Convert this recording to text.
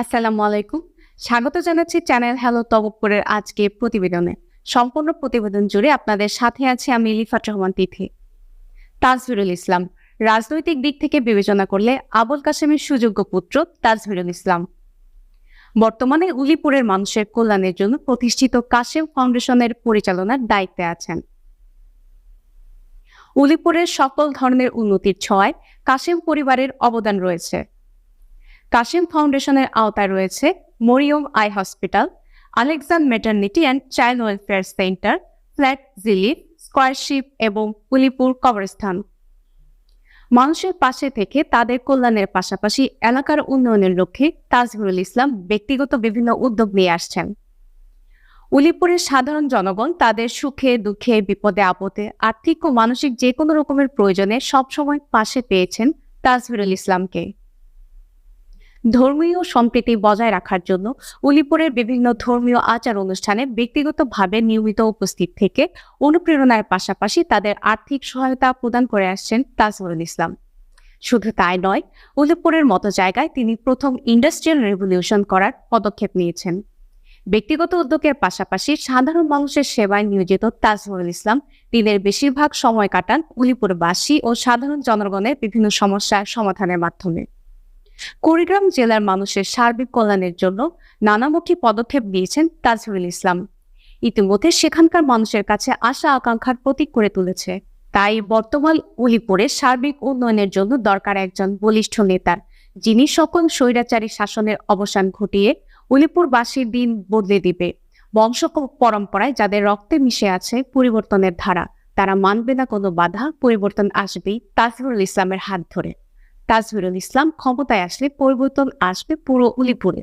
আসসালামু আলাইকুম। স্বাগত জানাচ্ছি চ্যানেল হ্যালো তবকপুরের আজকে প্রতিবেদনে। সম্পূর্ণ প্রতিবেদন জুড়ে আপনাদের সাথে আছে আমি লিফাত রহমান তিথি। তাজভিরুল ইসলাম, রাজনৈতিক দিক থেকে বিবেচনা করলে আবুল কাশেমের সুযোগ্য পুত্র তাজভিরুল ইসলাম। বর্তমানে উলিপুরের মানুষের কল্যাণের জন্য প্রতিষ্ঠিত কাশেম ফাউন্ডেশনের পরিচালনার দায়িত্বে আছেন। উলিপুরের সকল ধরনের উন্নতির ছয় কাশেম পরিবারের অবদান রয়েছে। কাশিম ফাউন্ডেশনের আওতায় রয়েছে Mariam eye hospital Alekjan maternity and child welfare centre, flat জিলিপ স্কয়ারশিপ এবং উলিপুর কবরস্থান। মানুষের পাশে থেকে তাদের কল্যাণের পাশাপাশি এলাকার উন্নয়নের লক্ষ্যে তাজহুরুল ইসলাম ব্যক্তিগত বিভিন্ন উদ্যোগ নিয়ে আসছেন। উলিপুরের সাধারণ জনগণ তাদের সুখে, দুঃখে, বিপদে, আপদে, আর্থিক ও মানসিক যে কোনো রকমের প্রয়োজনে সবসময় পাশে পেয়েছেন তাজহিরুল ইসলামকে। ধর্মীয় সম্প্রীতি বজায় রাখার জন্য উলিপুরের বিভিন্ন ধর্মীয় আচার অনুষ্ঠানে ব্যক্তিগতভাবে নিয়মিত উপস্থিত থেকে অনুপ্রেরণার পাশাপাশি তাদের আর্থিক সহায়তা প্রদান করে আসছেন তাজমুল ইসলাম। শুধু তাই নয়, উলিপুরের মতো জায়গায় তিনি প্রথম ইন্ডাস্ট্রিয়াল রেভলিউশন করার পদক্ষেপ নিয়েছেন। ব্যক্তিগত উদ্যোগের পাশাপাশি সাধারণ মানুষের সেবায় নিয়োজিত তাজমুল ইসলাম দিনের বেশিরভাগ সময় কাটান উলিপুরবাসী ও সাধারণ জনগণের বিভিন্ন সমস্যার সমাধানের মাধ্যমে। কুড়িগ্রাম জেলার মানুষের সার্বিক কল্যাণের জন্য নানামুখী পদক্ষেপ নিয়েছেন তাজহুল ইসলাম। ইতিমধ্যে সেখানকার মানুষের কাছে আশা আকাঙ্ক্ষার প্রতীক করে তুলেছে। তাই বর্তমান উলিপুরে সার্বিক উন্নয়নের জন্য দরকার একজন বলিষ্ঠ নেতার যিনি সকল স্বৈরাচারী শাসনের অবসান ঘটিয়ে উলিপুরবাসীর দিন বদলে দিবে। বংশ পরম্পরায় যাদের রক্তে মিশে আছে পরিবর্তনের ধারা, তারা মানবে না কোনো বাধা, পরিবর্তন আসবেই তাজহুল ইসলামের হাত ধরে। তাজহিরুল ইসলাম ক্ষমতায় আসলে পরিবর্তন আসবে পুরো উলিপুরে।